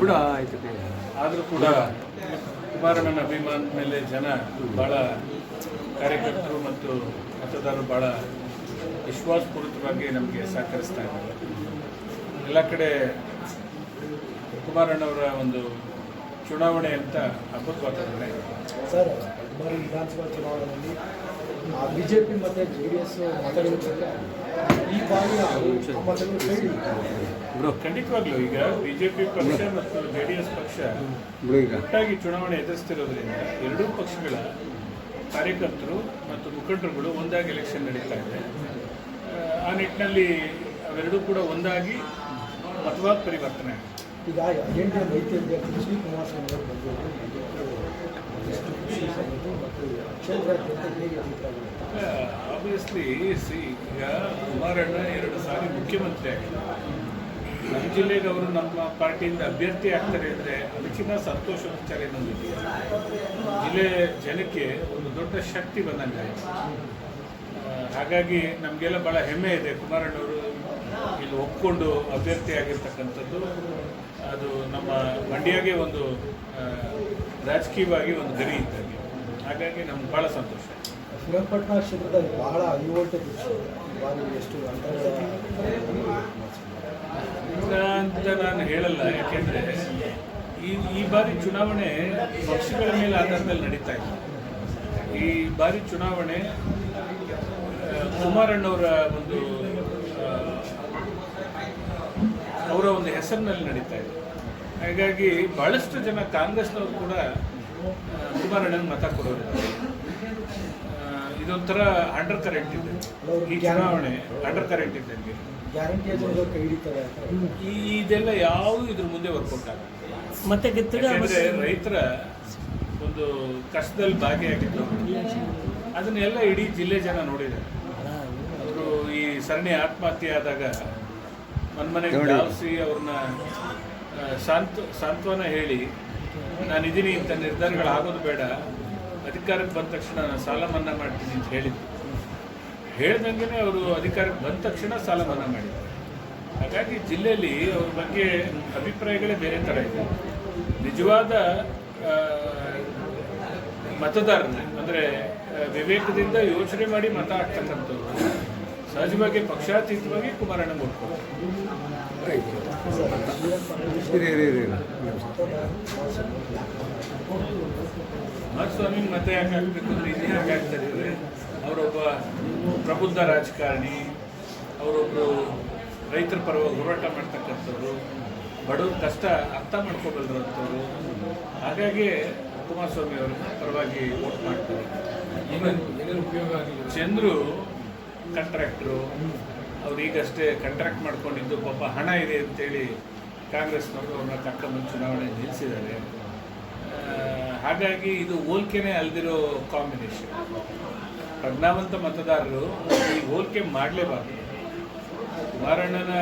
ಕೂಡ ಆಯ್ತು. ಆದರೂ ಕೂಡ ಕುಮಾರಣ್ಣನ ಅಭಿಮಾನದ ಮೇಲೆ ಜನ ಭಾಳ ಕಾರ್ಯಕರ್ತರು ಮತ್ತು ಮತದಾರರು ಭಾಳ ವಿಶ್ವಾಸಪೂರ್ವಕವಾಗಿ ನಮಗೆ ಸಹಕರಿಸ್ತಾ ಇದ್ದಾರೆ. ಎಲ್ಲ ಕಡೆ ಕುಮಾರಣ್ಣವರ ಒಂದು ಚುನಾವಣೆ ಅಂತ ಹಬ್ಬದ ವಾತಾವರಣ ಸರ್ ವಿಧಾನಸಭಾ ಚುನಾವಣೆಯಲ್ಲಿ ಬಿಜೆಪಿ ಮತ್ತು ಜೆ ಡಿ ಎಸ್ ಮತಗಳು ಬಂದರೆ ಈ ಬಾರಿ ಆ ಮತಗಳು ಕೈ ಬ್ರೋ ಖಂಡಿತವಾಗ್ಲೂ ಈಗ ಬಿಜೆಪಿ ಪಕ್ಷ ಮತ್ತು ಜೆ ಡಿ ಎಸ್ ಪಕ್ಷ ಒಟ್ಟಾಗಿ ಚುನಾವಣೆ ಎದುರಿಸ್ತಿರೋದ್ರಿಂದ ಎರಡೂ ಪಕ್ಷಗಳ ಕಾರ್ಯಕರ್ತರು ಮತ್ತು ಮುಖಂಡರುಗಳು ಒಂದಾಗಿ ಎಲೆಕ್ಷನ್ ನಡೀತಾ ಇದೆ ಆ, ಆ ನಿಟ್ಟಿನಲ್ಲಿ ಅವೆರಡೂ ಕೂಡ ಒಂದಾಗಿ ಮತವಾದ ಪರಿವರ್ತನೆ ಆಗಿದೆ. ಈಗ ಎಂಟು ರೈತ ಅಭ್ಯರ್ಥಿ ಶ್ರೀ ಕುಮಾರಸ್ವಾಮಿ ಅವರು ಬಂದಿದ್ದು ಮತ್ತು ಕ್ಷೇತ್ರಾದ್ಯಂತ ಹೇಗೆ ಆಬ್ವಿಯಸ್ಲಿ ಸಿ ಈಗ ಕುಮಾರಣ್ಣ ಎರಡು ಸಾರಿ ಮುಖ್ಯಮಂತ್ರಿ ಆಗಿದ್ದಾರೆ. ನಮ್ಮ ಜಿಲ್ಲೆಗೆ ಅವರು ನಮ್ಮ ಪಾರ್ಟಿಯಿಂದ ಅಭ್ಯರ್ಥಿ ಆಗ್ತಾರೆ ಅಂದರೆ ಅದಕ್ಕಿಂತ ಸಂತೋಷ ವಿಚಾರ ಇನ್ನೊಂದಿದೆ. ಜಿಲ್ಲೆ ಜನಕ್ಕೆ ಒಂದು ದೊಡ್ಡ ಶಕ್ತಿ ಬಂದಂಗೆ ಹಾಗಾಗಿ ನಮಗೆಲ್ಲ ಭಾಳ ಹೆಮ್ಮೆ ಇದೆ. ಕುಮಾರಣ್ಣವರು ಇಲ್ಲಿ ಒಪ್ಕೊಂಡು ಅಭ್ಯರ್ಥಿ ಆಗಿರ್ತಕ್ಕಂಥದ್ದು ಅದು ನಮ್ಮ ಮಂಡ್ಯಗೆ ಒಂದು ರಾಜಕೀಯವಾಗಿ ಒಂದು ಗರಿ ಇದ್ದಂಗೆ. ಹಾಗಾಗಿ ನಮ್ಗೆ ಭಾಳ ಸಂತೋಷ. ಶ್ರೀರಂಗಪಟ್ಟಣ ಕ್ಷೇತ್ರದಲ್ಲಿ ಬಹಳ ಹೈ ವೋಲ್ಟೇಜ್ ಎಷ್ಟು ಅಂತ ನಾನು ಹೇಳಲ್ಲ. ಯಾಕೆಂದರೆ ಈ ಈ ಬಾರಿ ಚುನಾವಣೆ ಪಕ್ಷಗಳ ಮೇಲೆ ಆಧಾರದಲ್ಲಿ ನಡೀತಾ ಇದೆ. ಈ ಬಾರಿ ಚುನಾವಣೆ ಕುಮಾರಣ್ಣವರ ಒಂದು ಅವರ ಒಂದು ಹೆಸರಿನಲ್ಲಿ ನಡೀತಾ ಇದೆ. ಹಾಗಾಗಿ ಬಹಳಷ್ಟು ಜನ ಕಾಂಗ್ರೆಸ್ನವರು ಕೂಡ ಕುಮಾರಣ್ಣನ ಮತ ಕೊಡೋರು ಆ, ಇದೊಂಥರ ಅಂಡರ್ ಕರೆಂಟ್ ಇದೆ. ಈ ಚುನಾವಣೆ ಅಂಡರ್ ಕರೆಂಟ್ ಇದ್ದಂಗೆ ಅಂತ ಈ ಇದೆಲ್ಲ ಯಾವುದು ಇದ್ರ ಮುಂದೆ ವರ್ಕೌಟ್ ಯಾಕಂದ್ರೆ ರೈತರ ಒಂದು ಕಷ್ಟದಲ್ಲಿ ಭಾಗಿಯಾಗಿದ್ದು ಅದನ್ನೆಲ್ಲ ಇಡೀ ಜಿಲ್ಲೆ ಜನ ನೋಡಿದ್ದಾರೆ. ಸರಣಿ ಆತ್ಮಹತ್ಯೆ ಆದಾಗ ಮನ್ಮನೆಗೆ ಧಾವಿಸಿ ಅವ್ರನ್ನ ಸಾಂತ್ ಸಾಂತ್ವನ ಹೇಳಿ ನಾನು ಇದೀನಿ ಇಂಥ ನಿರ್ಧಾರಗಳು ಆಗೋದು ಬೇಡ ಅಧಿಕಾರಕ್ಕೆ ಬಂದ ತಕ್ಷಣ ನಾನು ಸಾಲ ಮನ್ನಾ ಮಾಡ್ತೀನಿ ಅಂತ ಹೇಳಿದ್ರು. ಹೇಳ್ದಂಗೆ ಅವರು ಅಧಿಕಾರಕ್ಕೆ ಬಂದ ತಕ್ಷಣ ಸಾಲ ಮನ್ನಾ ಮಾಡಿದ್ದಾರೆ ಹಾಗಾಗಿ ಜಿಲ್ಲೆಯಲ್ಲಿ ಅವ್ರ ಬಗ್ಗೆ ಅಭಿಪ್ರಾಯಗಳೇ ಬೇರೆ ಥರ ಇದೆ. ನಿಜವಾದ ಮತದಾರನೇ ಮತದಾರರು ಅಂದರೆ ವಿವೇಕದಿಂದ ಯೋಚನೆ ಮಾಡಿ ಮತ ಹಾಕ್ತಕ್ಕಂಥವ್ರು. ಸಹಜವಾಗಿ ಪಕ್ಷಾತೀತವಾಗಿ ಕುಮಾರಣ್ಣ. ಕುಮಾರಸ್ವಾಮಿ ಮತ ಯಾಕೆ ಆಗಬೇಕು ಅಂದ್ರೆ ಇದು ಯಾಕೆ ಆಗ್ತಾರೆ? ಅವರೊಬ್ಬ ಪ್ರಬುದ್ಧ ರಾಜಕಾರಣಿ ಅವರೊಬ್ಬರು ರೈತರ ಪರವಾಗಿ ಹೋರಾಟ ಮಾಡ್ತಕ್ಕಂಥವ್ರು ಬಡವ್ರ ಕಷ್ಟ ಅರ್ಥ ಮಾಡ್ಕೋಬಲ್ರಂಥವ್ರು ಹಾಗಾಗಿ ಕುಮಾರಸ್ವಾಮಿ ಅವರನ್ನ ಪರವಾಗಿ ವೋಟ್ ಮಾಡ್ತಾರೆ ಚಂದ್ರು ಕಾಂಟ್ರಾಕ್ಟ್ರು ಅವ್ರು ಈಗಷ್ಟೇ ಕಾಂಟ್ರಾಕ್ಟ್ ಮಾಡ್ಕೊಂಡಿದ್ದು ಪಾಪ ಹಣ ಇದೆ ಅಂತೇಳಿ ಕಾಂಗ್ರೆಸ್ನವರು ಅವ್ರನ್ನ ಕರ್ಕೊಂಡು ಚುನಾವಣೆ ನಿಲ್ಲಿಸಿದ್ದಾರೆ ಹಾಗಾಗಿ ಇದು ಹೋಲ್ಕೆನೇ ಅಲ್ದಿರೋ ಕಾಂಬಿನೇಷನ್ ಪ್ರಜ್ಞಾವಂತ ಮತದಾರರು ಈ ಹೋಲ್ಕೆ ಮಾಡಲೇಬಾರ್ದು. ಕುಮಾರಣ್ಣನ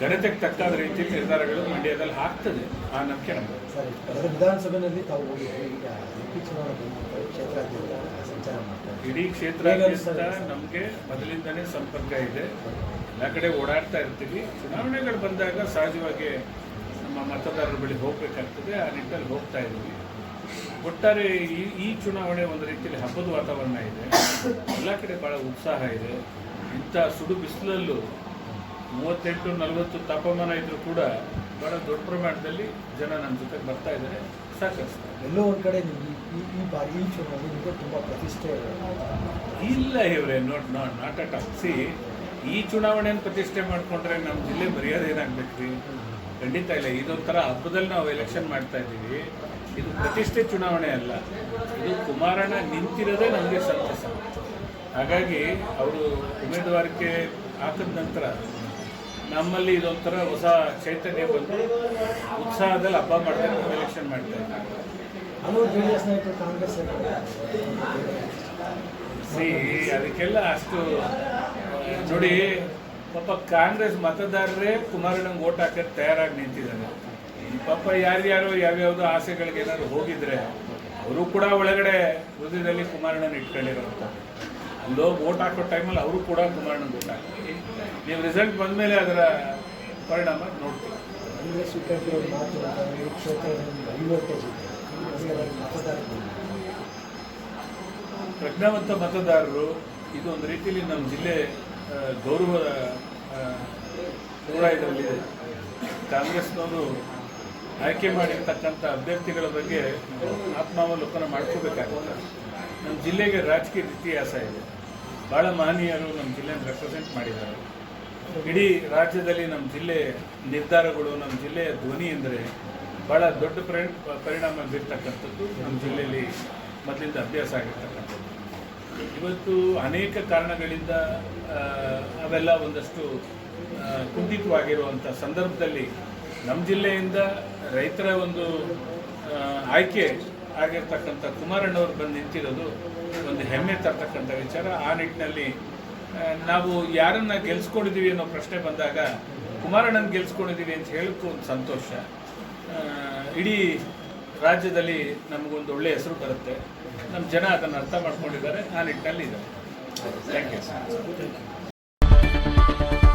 ಗಣಿತಕ್ಕೆ ತಕ್ಕಾದ ರೀತಿ ನಿರ್ಧಾರಗಳು ಮಂಡ್ಯದಲ್ಲಿ ಆಗ್ತದೆ. ಆ ನಂಬಿಕೆ ಸರಿ ವಿಧಾನಸಭೆಯಲ್ಲಿ ತಾವು ಕ್ಷೇತ್ರಾದ್ಯಂತ ಇಡೀ ಕ್ಷೇತ್ರಾದ್ಯಂತ ನಮಗೆ ಮೊದಲಿಂದನೇ ಸಂಪರ್ಕ ಇದೆ. ಎಲ್ಲ ಕಡೆ ಓಡಾಡ್ತಾ ಇರ್ತೀವಿ. ಚುನಾವಣೆಗಳು ಬಂದಾಗ ಸಹಜವಾಗಿ ನಮ್ಮ ಮತದಾರರ ಬಳಿ ಹೋಗಬೇಕಾಗ್ತದೆ. ಆ ನಿಟ್ಟಲ್ಲಿ ಹೋಗ್ತಾ ಇದ್ದೀವಿ. ಒಟ್ಟಾರೆ ಈ ಈ ಚುನಾವಣೆ ಒಂದು ರೀತಿಯಲ್ಲಿ ಹಬ್ಬದ ವಾತಾವರಣ ಇದೆ. ಎಲ್ಲ ಕಡೆ ಭಾಳ ಉತ್ಸಾಹ ಇದೆ. ಇಂಥ ಸುಡು ಬಿಸಿಲಲ್ಲೂ ಮೂವತ್ತೆಂಟು ನಲವತ್ತು ತಾಪಮಾನ ಇದ್ದರೂ ಕೂಡ ಭಾಳ ದೊಡ್ಡ ಪ್ರಮಾಣದಲ್ಲಿ ಜನ ನಮ್ಮ ಜೊತೆಗೆ ಬರ್ತಾ ಇದ್ದಾರೆ. ಸಹಕರಿಸ್ತಾರೆ ಎಲ್ಲೋ ಒಂದು ಕಡೆ ನಿಮ್ಗೆ ಈ ಈ ಬಾರಿ ಈ ಚುನಾವಣೆ ನಿಮಗೆ ತುಂಬ ಪ್ರತಿಷ್ಠೆ ಇಲ್ಲ ಇವರೇ ನೋಟ್ ನಾಟ್ ನಾಟ್ ಅಟ್ ಸಿ ಈ ಚುನಾವಣೆಯನ್ನು ಪ್ರತಿಷ್ಠೆ ಮಾಡಿಕೊಂಡ್ರೆ ನಮ್ಮ ಜಿಲ್ಲೆ ಮರ್ಯಾದೆ ಏನಾಗ್ಬೇಕು ರೀ ಖಂಡಿತ ಇಲ್ಲ. ಇದೊಂಥರ ಹಬ್ಬದಲ್ಲಿ ನಾವು ಎಲೆಕ್ಷನ್ ಮಾಡ್ತಾ ಇದ್ದೀವಿ. ಇದು ಪ್ರತಿಷ್ಠೆ ಚುನಾವಣೆ ಅಲ್ಲ. ಇದು ಕುಮಾರಣ್ಣ ನಿಂತಿರೋದೇ ನಮಗೆ ಸಂತಸ. ಹಾಗಾಗಿ ಅವರು ಉಮೇದುವಾರಿಕೆ ಹಾಕಿದ ನಂತರ ನಮ್ಮಲ್ಲಿ ಇದೊಂಥರ ಹೊಸ ಚೈತನ್ಯ ಬಂದು ಉತ್ಸಾಹದಲ್ಲಿ ಹಬ್ಬ ಮಾಡ್ತಾರೆ ಎಲೆಕ್ಷನ್ ಮಾಡ್ತಾ ಸಿ ಅದಕ್ಕೆಲ್ಲ ಅಷ್ಟು ನೋಡಿ ಪಾಪ ಕಾಂಗ್ರೆಸ್ ಮತದಾರರೇ ಕುಮಾರಣ್ಣಂಗೆ ಓಟ್ ಹಾಕಕ್ಕೆ ತಯಾರಾಗಿ ನಿಂತಿದ್ದಾರೆ. ಪಾಪ ಯಾರ್ಯಾರು ಯಾವ್ಯಾವುದೋ ಆಸೆಗಳಿಗೆ ಏನಾದ್ರು ಹೋಗಿದ್ರೆ ಅವರು ಕೂಡ ಒಳಗಡೆ ಹೃದಯದಲ್ಲಿ ಕುಮಾರಣ್ಣನ ಇಟ್ಕೊಂಡಿರೋಂಥ. ಅಲ್ಲೋಗಿ ಓಟ್ ಹಾಕೋ ಟೈಮಲ್ಲಿ ಅವರು ಕೂಡ ಕುಮಾರಣ್ಣನ ಓಟ್ ಹಾಕ್ತೀವಿ ನೀವು ರಿಸಲ್ಟ್ ಬಂದಮೇಲೆ ಅದರ ಪರಿಣಾಮ ನೋಡ್ತೀವಿ. ಪ್ರಜ್ಞಾವಂತ ಮತದಾರರು ಇದು ಒಂದು ರೀತಿಯಲ್ಲಿ ನಮ್ಮ ಜಿಲ್ಲೆ ಗೌರವ ಕೂಡ ಇದರಲ್ಲಿದೆ ಕಾಂಗ್ರೆಸ್ನವರು ಆಯ್ಕೆ ಮಾಡಿರ್ತಕ್ಕಂಥ ಅಭ್ಯರ್ಥಿಗಳ ಬಗ್ಗೆ ಆತ್ಮಾವಲೋಕನ ಮಾಡ್ಕೋಬೇಕಾಗುತ್ತೆ ನಮ್ಮ ಜಿಲ್ಲೆಗೆ ರಾಜಕೀಯ ಇತಿಹಾಸ ಇದೆ. ಭಾಳ ಮಹನೀಯರು ನಮ್ಮ ಜಿಲ್ಲೆಯನ್ನು ರೆಪ್ರೆಸೆಂಟ್ ಮಾಡಿದ್ದಾರೆ. ಇಡೀ ರಾಜ್ಯದಲ್ಲಿ ನಮ್ಮ ಜಿಲ್ಲೆ ನಿರ್ಧಾರಗಳು, ನಮ್ಮ ಜಿಲ್ಲೆಯ ಧ್ವನಿ ಅಂದರೆ ಭಾಳ ದೊಡ್ಡ ಪರಿ, ಪರಿಣಾಮ ಬೀರ್ತಕ್ಕಂಥದ್ದು ನಮ್ಮ ಜಿಲ್ಲೆಯಲ್ಲಿ ಮೊದಲಿಂದ ಅಭ್ಯಾಸ ಆಗಿರ್ತಕ್ಕಂಥದ್ದು. ಇವತ್ತು ಅನೇಕ ಕಾರಣಗಳಿಂದ ಅವೆಲ್ಲ ಒಂದಷ್ಟು ಕುಂಠಿತವಾಗಿರುವಂಥ ಸಂದರ್ಭದಲ್ಲಿ ನಮ್ಮ ಜಿಲ್ಲೆಯಿಂದ ರೈತರ ಒಂದು ಆಯ್ಕೆ ಆಗಿರ್ತಕ್ಕಂಥ ಕುಮಾರಣ್ಣವ್ರು ಬಂದು ನಿಂತಿರೋದು ಒಂದು ಹೆಮ್ಮೆ ತರ್ತಕ್ಕಂಥ ವಿಚಾರ. ಆ ನಿಟ್ಟಿನಲ್ಲಿ ನಾವು ಯಾರನ್ನ ಗೆಲ್ಸ್ಕೊಂಡಿದ್ದೀವಿ ಅನ್ನೋ ಪ್ರಶ್ನೆ ಬಂದಾಗ ಕುಮಾರಣ್ಣನ ಗೆಲ್ಸ್ಕೊಂಡಿದ್ದೀವಿ ಅಂತ ಹೇಳಕ್ಕೂ ಒಂದು ಸಂತೋಷ. ಇಡೀ ರಾಜ್ಯದಲ್ಲಿ ನಮಗೊಂದು ಒಳ್ಳೆಯ ಹೆಸರು ಬರುತ್ತೆ. ನಮ್ಮ ಜನ ಅದನ್ನು ಅರ್ಥ ಮಾಡ್ಕೊಂಡಿದ್ದಾರೆ. ಆ ನಿಟ್ಟಿನಲ್ಲಿ ಇದೆ ಥ್ಯಾಂಕ್ ಯು